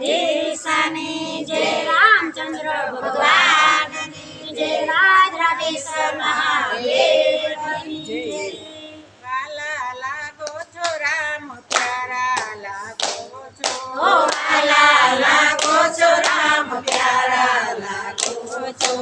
રાધે સ્વામી જય રામચંદ્ર ભગવાન જય રાધરાધેશ્વર મહાદેવ જય વાલા લાગો છો રામ પ્યારા લાગો છો રામ પ્યારા લાગો છો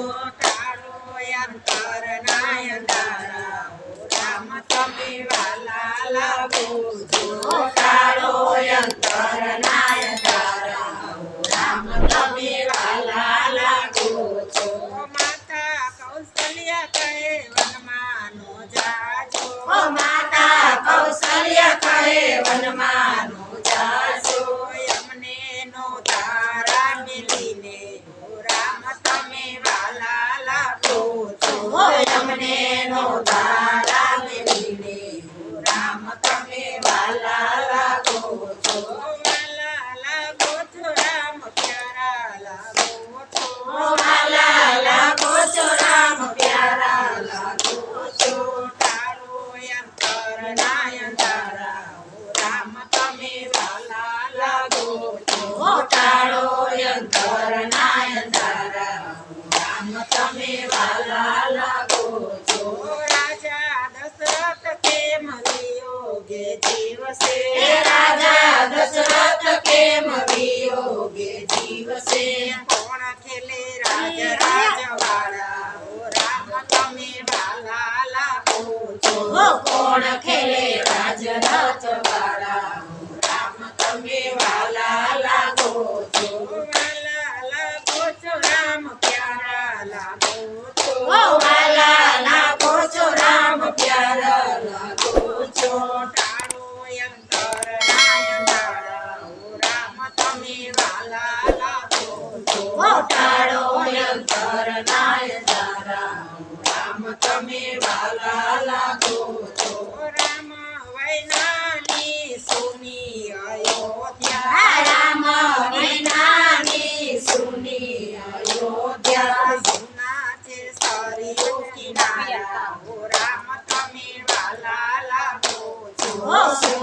होगे जीव से राजा दशरथ मवी वियोगे जीव से कौन खेले राज राजवाड़ा हो राम तमे बाला पूछो कौन खेले राज राजवाड़ा हो राम तमे वाला पूछो वाला पूछो राम प्यारा ला ला राम प्यारा लागो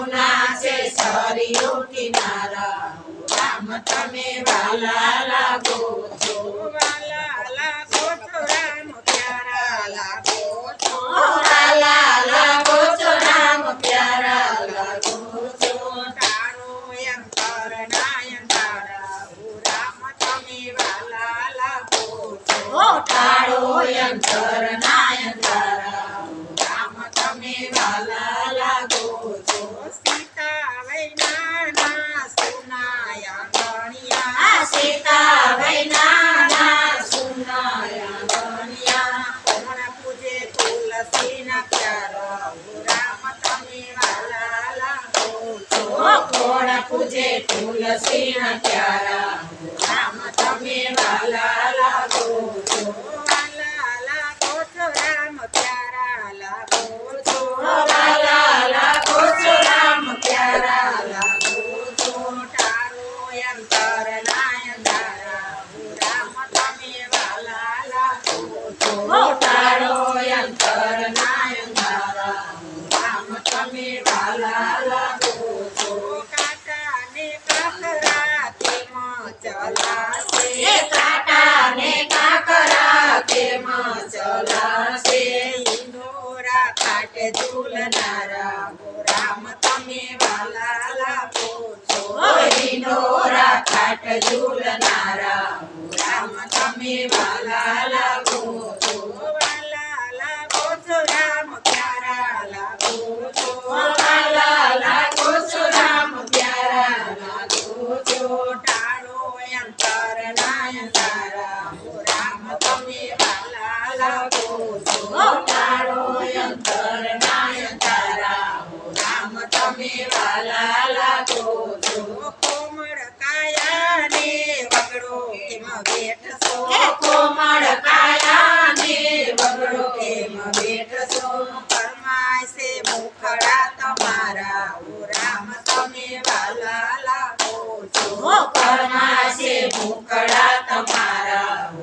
કરુણા છે સરી ઉઠી નારા રામ તમે વાલા લાગો પૂજે તુલસી ક્યારા રામ તમે વાલા લાગો છો नोरा काट झूलणारा राम तमे वाला लागो तो वाला लागो तो राम प्यारा लागो तो वाला लागो तो राम प्यारा लागो तो टाळो अंतर नाय तारा राम तमे वाला लागो तो टाळो अंतर नाय तारा राम तमे वाला लागो તમે વાલા લાગો છો પરમાશે ભૂકડા તમારા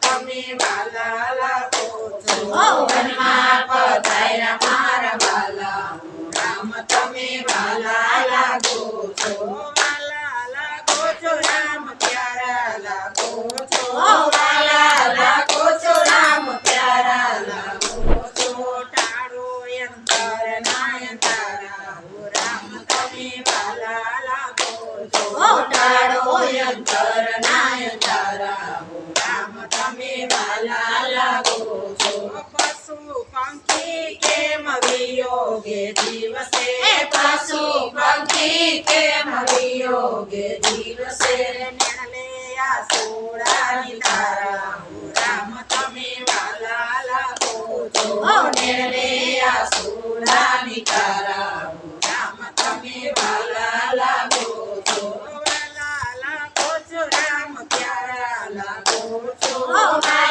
તમે વાલા લાગો છો વનમાં પધાર્યા મારા વાલા તમે વાલા લાગો છો પશુ પંખી કેમ વિયોગે દિવસે પશુ પંખી કેમ વિયોગે દિવસે નિર્ણય સોળાની તારા Oh, my.